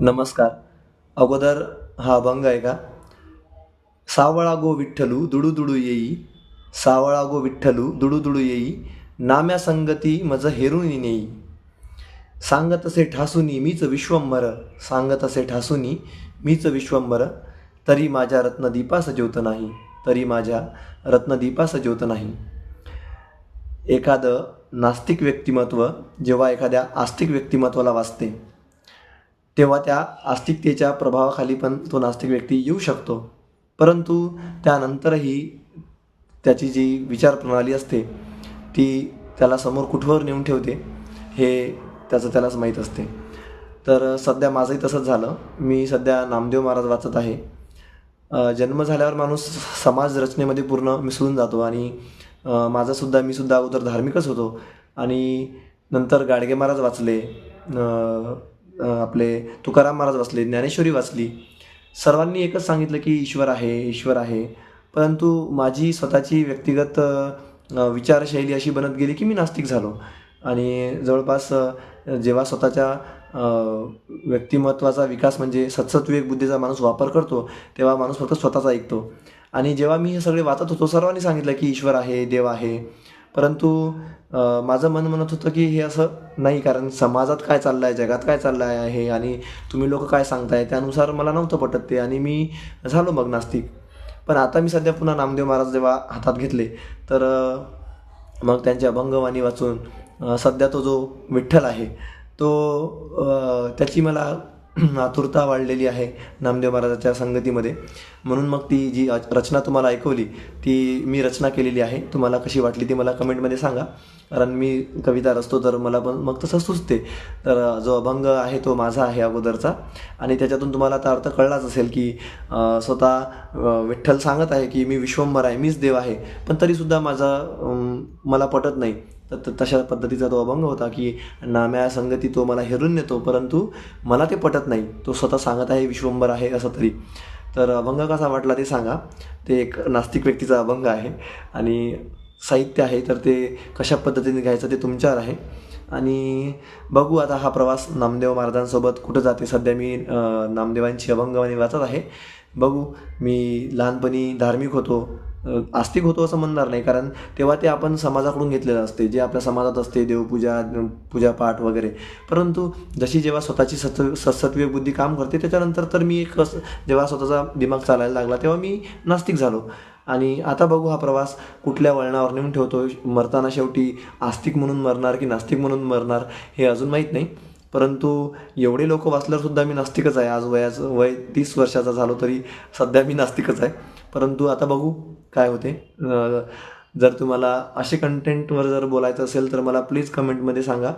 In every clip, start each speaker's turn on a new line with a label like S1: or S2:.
S1: नमस्कार. अगोदर हा अभंग आहे का? सावळा गो विठ्ठलू दुडू दुडू येई. सावळा गो विठ्ठलू दुडू दुडू येई. नाम्या संगती मज हेरून नेई. सांगत असे ठासुनी मीच विश्वंभर. सांगत असे ठासुनी मीच विश्वंभर. तरी माझ्या रत्नदीपा सजवत नाही. तरी माझ्या रत्नदीपा सजवत नाही. एखादं नास्तिक व्यक्तिमत्व जेव्हा एखाद्या आस्तिक व्यक्तिमत्वाला वाचते तेव्हा त्या आस्तिकतेच्या प्रभावाखाली पण तो नास्तिक व्यक्ती येऊ शकतो. परंतु त्यानंतरही त्याची जी विचारप्रणाली असते ती त्याला समोर कुठवर नेऊन ठेवते हे त्याचं त्यालाच माहीत असते. तर सध्या माझंही तसंच झालं. मी सध्या नामदेव महाराज वाचत आहे. जन्म झाल्यावर माणूस समाज रचनेमध्ये पूर्ण मिसळून जातो आणि माझासुद्धा माझंसुद्धा मी सुद्धा अगोदर धार्मिकच होतो आणि नंतर गाडगे महाराज वाचले. आपले तुकाराम महाराज वाचले ज्ञानेश्वरी वाचली. सर्वांनी एकच सांगितलं की ईश्वर आहे ईश्वर आहे. परंतु माझी स्वतःची व्यक्तिगत विचारशैली अशी बनत गेली की मी नास्तिक झालो. आणि जवळपास जेव्हा स्वतःच्या व्यक्तिमत्वाचा विकास म्हणजे सत्सत्विवेक बुद्धीचा माणूस वापर करतो तेव्हा माणूस फक्त स्वतःचा ऐकतो. आणि जेव्हा मी हे सगळे वाचत होतो सर्वांनी सांगितलं की ईश्वर आहे देव आहे. परंतु माझं मन म्हणत होतं की हे असं नाही कारण समाजात काय चाललं आहे जगात काय चाललं आहे हे आणि तुम्ही लोक काय सांगताय त्यानुसार मला नव्हतं पटत ते आणि मी झालो मग नास्तिक. पण आता मी सध्या पुन्हा नामदेव महाराज जेव्हा हातात घेतले तर मग त्यांची अभंगवाणी वाचून सध्या तो जो विठ्ठल आहे तो त्याची मला आतुरता वाढलेली आहे नामदेव महाराजाच्या संगतीमध्ये. म्हणून मग ती जी रचना तुम्हाला ऐकवली ती मी रचना केलेली आहे. तुम्हाला कशी वाटली ती मला कमेंटमध्ये सांगा. कारण मी कविता रचतो तर मला पण मग तसं सुचते. तर जो अभंग आहे तो माझा आहे अगोदरचा. आणि त्याच्यातून तुम्हाला आता अर्थ कळलाच असेल की स्वतः विठ्ठल सांगत आहे की मी विश्वंभर आहे मीच देव आहे. पण तरीसुद्धा माझा मला पटत नाही. तर तशा पद्धतीचा तो अभंग होता की नाम्या संगती तो मला हेरून नेतो परंतु मला ते पटत नाही. तो स्वतः सांगत आहे विश्वंभर आहे असं तरी. तर अभंग कसा वाटला ते सांगा. ते एक नास्तिक व्यक्तीचा अभंग आहे आणि साहित्य आहे तर ते कशा पद्धतीने घ्यायचं ते तुमच्यावर आहे. आणि बघू आता हा प्रवास नामदेव महाराजांसोबत कुठं जाते. सध्या मी नामदेवांची अभंगवाणी वाचत आहे. बघू मी लहानपणी धार्मिक होतो. आस्तिक होतो असं म्हणणार नाही. कारण तेव्हा ते आपण समाजाकडून घेतलेलं असते. जे आपल्या समाजात असते देवपूजा पूजापाठ वगैरे. परंतु जशी जेव्हा स्वतःची सत सत्सत्वीय बुद्धी काम करते त्याच्यानंतर तर मी एक जेव्हा स्वतःचा दिमाग चालायला लागला तेव्हा मी नास्तिक झालो. आणि आता बघू हा प्रवास कुठल्या वळणावर नेऊन ठेवतो मरताना शेवटी आस्तिक म्हणून मरणार की नास्तिक म्हणून मरणार हे अजून माहीत नाही. परंतु एवढे लोक वाचल्यावरसुद्धा मी नास्तिकच आहे. आज वयाचं वय तीस वर्षाचा झालो तरी सध्या मी नास्तिकच आहे. परंतु आता बघू काय होते? जर तुम्हाला असे कंटेंटवर जर बोलायचं असेल तर मला प्लीज कमेंटमध्ये सांगा.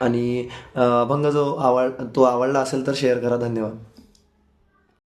S1: आणि अभंग जो आवड तो आवडला असेल तर शेअर करा. धन्यवाद.